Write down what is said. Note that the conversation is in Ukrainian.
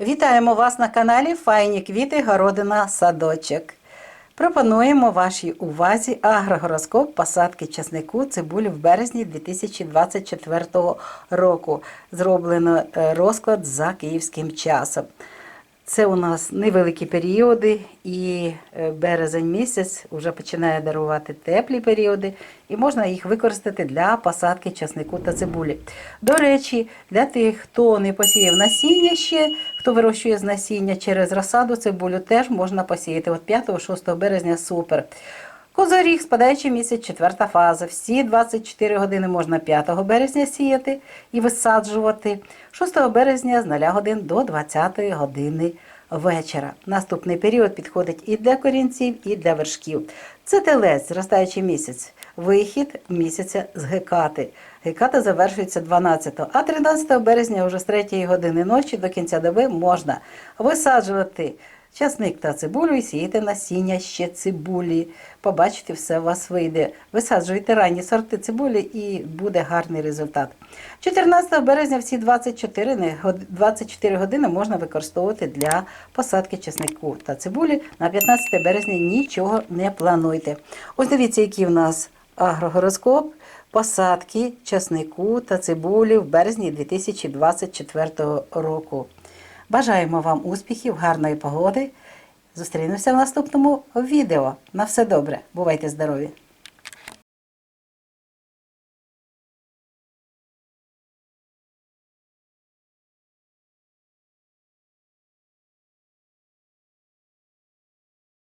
Вітаємо вас на каналі Файні квіти Городина Садочок. Пропонуємо вашій увазі агрогороскоп посадки часнику цибулі в березні 2024 року. Зроблено е, розклад за київським часом. Це у нас невеликі періоди, і е, березень місяць вже починає дарувати теплі періоди, і можна їх використати для посадки часнику та цибулі. До речі, для тих, хто не посіяв насіння ще, хто вирощує з насіння через розсаду цибулю, теж можна посіяти. От 5-6 березня супер. Козоріг, спадаючий місяць, четверта фаза. Всі 24 години можна 5 березня сіяти і висаджувати. 6 березня з 0 годин до 20 години вечора. Наступний період підходить і для корінців, і для вершків. Це телець, зростаючий місяць. Вихід місяця з гекати. Геката завершується 12, а 13 березня вже з 3 години ночі до кінця доби можна висаджувати часник та цибулю і сіяти насіння ще цибулі. Побачите, все у вас вийде. Висаджуйте ранні сорти цибулі і буде гарний результат. 14 березня всі 24, 24 години можна використовувати для посадки часнику та цибулі. На 15 березня нічого не плануйте. Ось дивіться, який в нас агрогороскоп посадки часнику та цибулі в березні 2024 року. Бажаємо вам успіхів, гарної погоди. Зустрінемося в наступному відео. На все добре. Бувайте здорові!